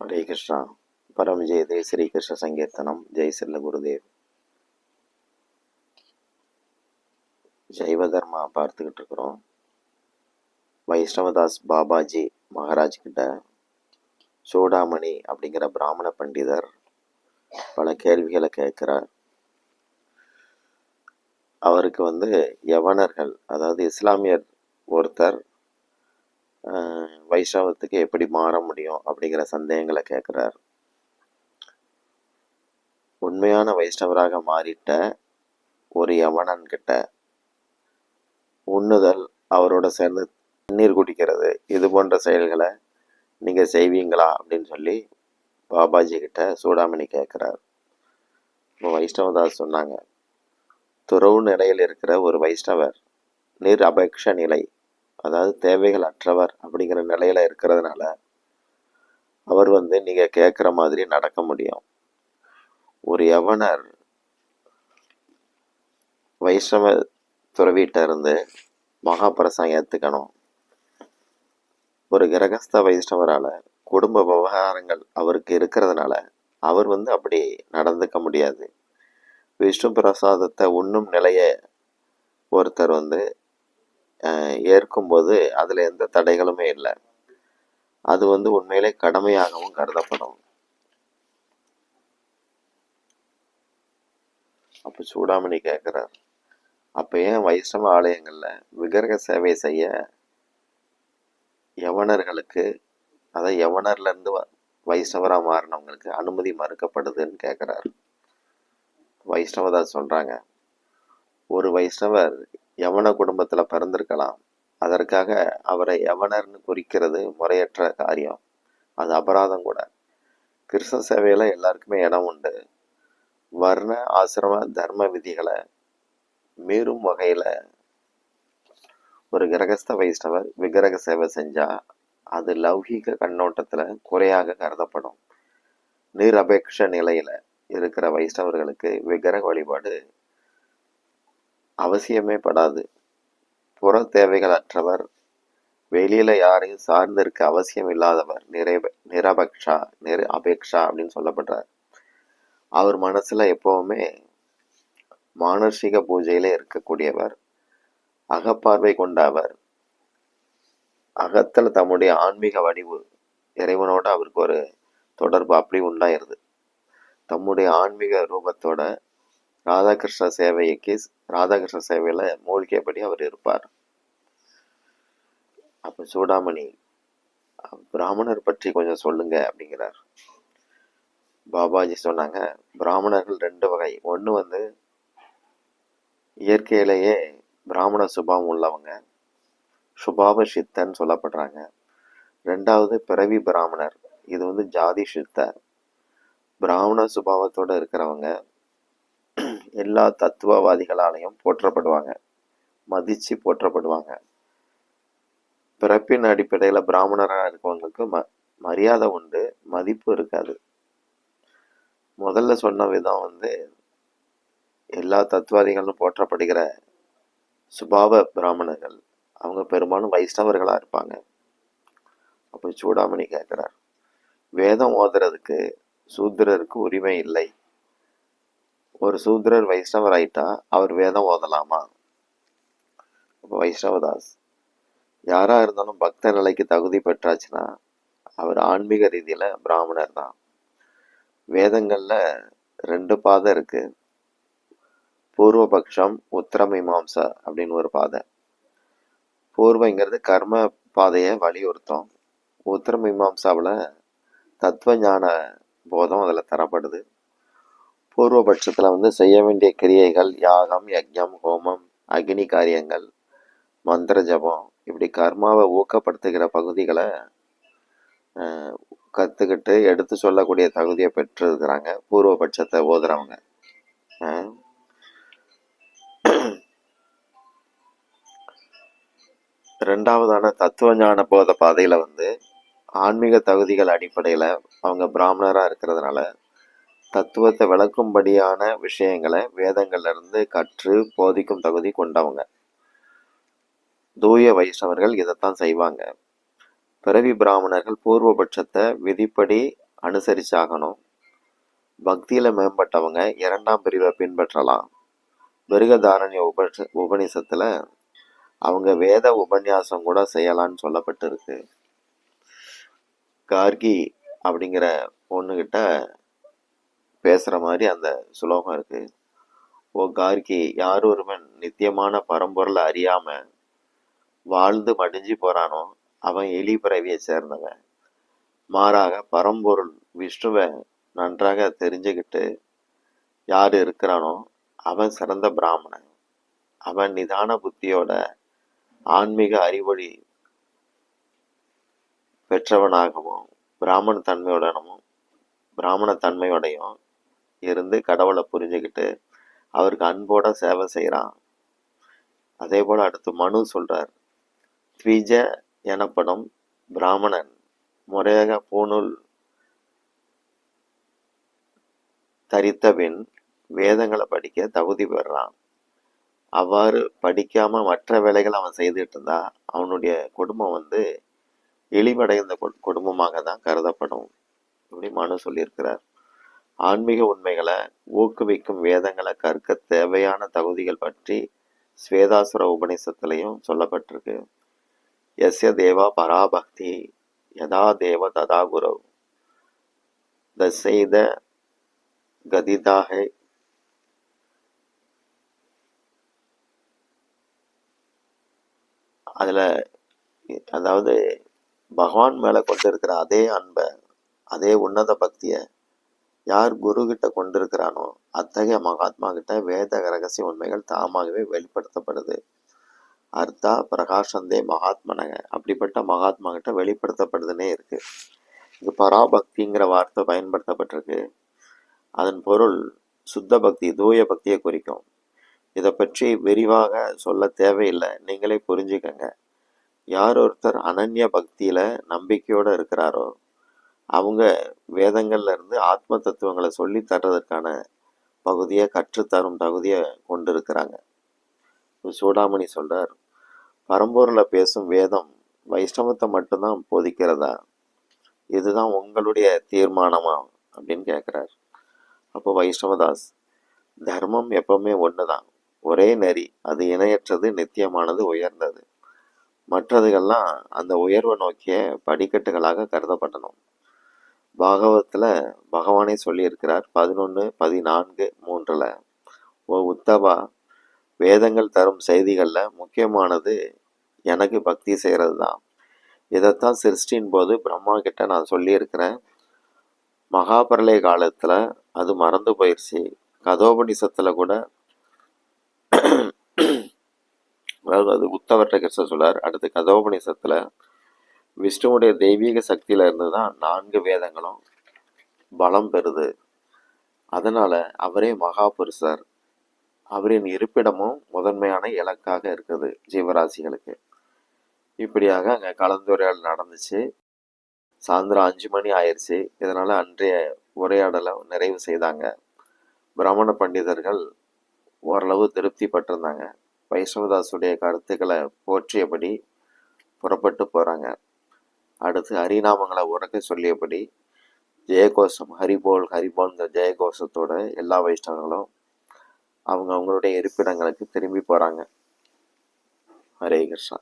ஹரே கிருஷ்ணா. பரம் ஜெய தே ஸ்ரீ கிருஷ்ண சங்கீர்த்தனம். ஜெய் செல்ல குருதேவ். ஜெய்வ தர்மா பார்த்துக்கிட்டு இருக்கிறோம் வைஷ்ணவதாஸ் பாபாஜி மகாராஜ் கிட்ட சூடாமணி அப்படிங்கிற பிராமண பண்டிதர் பல கேள்விகளை கேட்கிறார். அவருக்கு வந்து யவனர்கள் அதாவது இஸ்லாமியர் ஒருத்தர் வைஷ்ணவத்துக்கு எப்படி மாற முடியும் அப்படிங்கிற சந்தேகங்களை கேட்குறார் உண்மையான வைஷ்ணவராக மாறிட்ட ஒரு யவனன் கிட்ட உண்ணுதல் அவரோட சேர்ந்து தண்ணீர் குடிக்கிறது இது போன்ற செயல்களை நீங்கள் செய்வீங்களா அப்படின்னு சொல்லி பாபாஜி கிட்ட சூடாமணி கேட்குறார் இப்போ வைஷ்ணவதாஸ் சொன்னாங்க துறவு நிலையில் இருக்கிற ஒரு வைஷ்ணவர் நிர் அபேக்ஷ நிலை அதாவது தேவைகள் அற்றவர் அப்படிங்கிற நிலையில இருக்கிறதுனால அவர் வந்து நீங்க கேட்குற மாதிரி நடக்க முடியும். ஒரு யவனர் வைஷ்ணவ துறவிட்ட இருந்து மகாபிரசம் ஏற்றுக்கணும் ஒரு கிரகஸ்த வைஷ்ணவரால் குடும்ப விவகாரங்கள் அவருக்கு இருக்கிறதுனால அவர் வந்து அப்படி நடந்துக்க முடியாது. விஷ்ணு பிரசாதத்தை உண்ணும் நிலையை ஒருத்தர் வந்து ஏற்கும்போது அதுல எந்த தடைகளுமே இல்லை. அது வந்து உண்மையிலே கடமையாகவும் கருதப்படும். அப்ப சூடாமணி கேட்குறார் அப்ப ஏன் வைஷ்ணவ ஆலயங்கள்ல விக்கிரக சேவை செய்ய யவனர்களுக்கு அதான் யவனர்ல இருந்து வ- வைஷ்ணவரா மாறினவங்களுக்கு அனுமதி மறுக்கப்படுதுன்னு கேட்குறாரு வைஷ்ணவதாஸ் சொல்றாங்க. ஒரு வைஷ்ணவர் யவன குடும்பத்துல பிறந்திருக்கலாம். அதற்காக அவரை யவனர்னு குறிக்கிறது முறையற்ற காரியம். அது அபராதம் கூட. கிருஷ்ண சேவையில எல்லாருக்குமே இடம் உண்டு. வர்ண ஆசிரம தர்ம விதிகளை மீறும் வகையில ஒரு கிரகஸ்த வைஷ்ணவர் விக்கிரக சேவை செஞ்சா அது லௌகீக கண்ணோட்டத்துல குறையாக கருதப்படும். நிரபேட்ச நிலையில இருக்கிற வைஷ்ணவர்களுக்கு விக்கிரக வழிபாடு அவசியமே படாது. புற தேவைகள் அற்றவர் வெளியில யாரையும் சார்ந்து இருக்க அவசியம் இல்லாதவர் நிறைவ நிரபக்ஷா நிர அபேக்ஷா அப்படின்னு சொல்லப்படுறார். அவர் மனசுல எப்பவுமே மானசீக பூஜையில இருக்கக்கூடியவர் அகப்பார்வை கொண்ட அவர் அகத்துல தம்முடைய ஆன்மீக வடிவு இறைவனோட அவருக்கு ஒரு தொடர்பு அப்படி உண்டாயிருது. தம்முடைய ஆன்மீக ரூபத்தோட ராதாகிருஷ்ண சேவைக்கு ராதாகிருஷ்ண சேவையில மூழ்கியபடி அவர் இருப்பார். அப்ப சூடாமணி பிராமணர் பற்றி கொஞ்சம் சொல்லுங்க அப்படிங்கிறார். பாபாஜி சொன்னாங்க பிராமணர்கள் ரெண்டு வகை. ஒண்ணு வந்து இயற்கையிலேயே பிராமண சுபாவம் உள்ளவங்க சுபாவ சித்தன்னு சொல்லப்படுறாங்க. ரெண்டாவது பிறவி பிராமணர். இது வந்து ஜாதி சித்த. பிராமண சுபாவத்தோட இருக்கிறவங்க எல்லா தத்துவவாதிகளாலையும் போற்றப்படுவாங்க. மதிச்சு போற்றப்படுவாங்க. பிறப்பின் அடிப்படையில பிராமணராக இருக்கவங்களுக்கு ம மரியாதை உண்டு மதிப்பு இருக்காது. முதல்ல சொன்ன விதம் வந்து எல்லா தத்துவாதிகளும் போற்றப்படுகிற சுபாவ பிராமணர்கள் அவங்க பெரும்பாலும் வைஷ்ணவர்களா இருப்பாங்க. அப்போ சூடாமணி கேட்குறார் வேதம் ஓதுறதுக்கு சூத்திரருக்கு உரிமை இல்லை. ஒரு சூத்ரர் வைஷ்ணவர் ஆயிட்டா அவர் வேதம் ஓதலாமா? இப்போ வைஷ்ணவதாஸ் யாராக இருந்தாலும் பக்த நிலைக்கு தகுதி பெற்றாச்சுன்னா அவர் ஆன்மீக ரீதியில பிராமணர் தான். வேதங்கள்ல ரெண்டு பாதை இருக்கு. பூர்வபக்ஷம் உத்தரமீமாம்சா அப்படின்னு ஒரு பாதை. பூர்வங்கிறது கர்ம பாதையை வலியுறுத்தும். உத்தரமீமாம்சாவில் தத்துவ ஞான போதம் அதில் தரப்படுது. பூர்வபட்சத்தில் வந்து செய்ய வேண்டிய கிரியைகள் யாகம் யஜ்யம் ஹோமம் அக்னி காரியங்கள் மந்திர ஜபம் இப்படி கர்மாவை ஊக்கப்படுத்துகிற பகுதிகளை கற்றுக்கிட்டு எடுத்து சொல்லக்கூடிய தகுதியை பெற்றிருக்கிறாங்க பூர்வபட்சத்தை ஓதுறவங்க. ரெண்டாவதான தத்துவ ஞான போத பாதையில் வந்து ஆன்மீக தகுதிகள் அடிப்படையில் அவங்க பிராமணராக இருக்கிறதுனால தத்துவத்தை விளக்கும்படியான விஷயங்களை வேதங்கள்லேருந்து கற்று போதிக்கும் தகுதி கொண்டவங்க. தூய வைஷ்ணவர்கள் இதைத்தான் செய்வாங்க. பிறவி பிராமணர்கள் பூர்வபட்சத்தை விதிப்படி அனுசரிச்சாகணும். பக்தியில் மேம்பட்டவங்க இரண்டாம் பிரிவை பின்பற்றலாம். மிருகதாரண்ய உப உபநிஷத்தில் அவங்க வேத உபன்யாசம் கூட செய்யலான்னு சொல்லப்பட்டிருக்கு. கார்கி அப்படிங்கிற பொண்ணுகிட்ட பேசுகிற மாதிரி அந்த சுலோகம் இருக்கு. ஓ கார்கி யார் ஒருவன் நித்தியமான பரம்பொருளை அறியாம வாழ்ந்து மடிஞ்சு போறானோ அவன் எலி பிறவியை சேர்ந்தவன். மாறாக பரம்பொருள் விஷ்ணுவை நன்றாக தெரிஞ்சுக்கிட்டு யார் இருக்கிறானோ அவன் சிறந்த பிராமணன். அவன் நிதான புத்தியோட ஆன்மீக அறிவொளி பெற்றவனாகவும் பிராமண தன்மையுடனும் பிராமண தன்மையோடையும் இருந்து கடவுளை புரிஞ்சுக்கிட்டு அவருக்கு அன்போட சேவை செய்கிறான் அதே போல அடுத்து மனு சொல்றார். த்விஜ எனப்படும் பிராமணன் முறையாக பூணூல் தரித்தபின் வேதங்களை படிக்க தகுதி பெறான். அவ்வாறு படிக்காம மற்ற வேலைகளை அவன் செய்துட்டு இருந்தா அவனுடைய குடும்பம் வந்து இழிவடைந்த கு- குடும்பமாக தான் கருதப்படும். இப்படி மனு சொல்லியிருக்கிறார். ஆன்மீக உண்மைகளை ஊக்குவிக்கும் வேதங்களை கற்க தேவையான தகுதிகள் பற்றி ஸ்வேதாசுர உபநிஷத்துலையும் சொல்லப்பட்டிருக்கு. எஸ்ய தேவா பராபக்தி யதா தேவ ததா குரு. த செய்த கதிதாகை அதுல அதாவது பகவான் மேல கொண்டிருக்கிற அதே அன்பை அதே உன்னத பக்தியை யார் குரு கிட்ட கொண்டிருக்கிறானோ அத்தகைய மகாத்மா கிட்ட வேத ரகசிய உண்மைகள் தாமாகவே வெளிப்படுத்தப்படுது. அர்த்தா பிரகாஷந்தே மகாத்மனக அப்படிப்பட்ட மகாத்மா கிட்ட வெளிப்படுத்தப்படுதுன்னே இருக்கு. இங்கு பராபக்திங்கிற வார்த்தை பயன்படுத்தப்பட்டிருக்கு. அதன் பொருள் சுத்த பக்தி தூய பக்தியை குறிக்கும். இதை பற்றி விரிவாக சொல்ல தேவையில்லை. நீங்களே புரிஞ்சுக்கங்க. யார் ஒருத்தர் அனன்ய பக்தியில நம்பிக்கையோட இருக்கிறாரோ அவங்க வேதங்கள்ல இருந்து ஆத்ம தத்துவங்களை சொல்லி தர்றதற்கான பகுதியை கற்றுத்தரும் தகுதியை கொண்டிருக்கிறாங்க. சூடாமணி சொல்றார் பரம்பூரில் பேசும் வேதம் வைஷ்ணவத்தை மட்டும்தான் போதிக்கிறதா? இதுதான் உங்களுடைய தீர்மானமா? அப்படின்னு கேட்குறார் அப்போ வைஷ்ணவதாஸ் தர்மம் எப்பவுமே தான் ஒரே நெறி அது இணையற்றது நித்தியமானது உயர்ந்தது. மற்றதுகள்லாம் அந்த உயர்வை நோக்கிய படிக்கட்டுகளாக கருதப்படணும். பாகவத்தில் பகவானே சொல்லியிருக்கிறார் பதினொன்று பதினான்கு மூன்றில். ஓ உத்தவா வேதங்கள் தரும் செய்திகளில் முக்கியமானது எனக்கு பக்தி செய்கிறது தான் இதைத்தான் சிருஷ்டின் போது பிரம்மா கிட்ட நான் சொல்லியிருக்கிறேன். மகாபிரளய காலத்தில் அது மறந்து போயிடுச்சு கதோபனிஷத்துல கூட அதாவது அது உத்தவர்கிட்ட கிருஷ்ண சொல்லார். அடுத்து கதோபனிஷத்துல விஷ்ணுவுடைய தெய்வீக சக்தியில இருந்து தான் நான்கு வேதங்களும் பலம் பெறுது. அதனால் அவரே மகாபுருஷர் அவரின் இருப்பிடமும் முதன்மையான இலக்காக இருக்குது ஜீவராசிகளுக்கு. இப்படியாக அங்கே கலந்துரையாடல் நடந்துச்சு. சாயந்தரம் அஞ்சு மணி ஆயிடுச்சு இதனால் அன்றைய உரையாடலை நிறைவு செய்தாங்க. பிராமண பண்டிதர்கள் ஓரளவு திருப்தி பட்டிருந்தாங்க வைஷ்ணவதாசுடைய கருத்துக்களை போற்றியபடி புறப்பட்டு போகிறாங்க அடுத்து ஹரிநாமங்களை உறக்க சொல்லியபடி ஜெயகோஷம் ஹரிபோல் ஹரிபோல்ங்கிற ஜெயகோஷத்தோட எல்லா வைஷ்ணவர்களும் அவங்க அவங்களுடைய இருப்பிடங்களுக்கு திரும்பி போகிறாங்க ஹரே கிருஷ்ணா.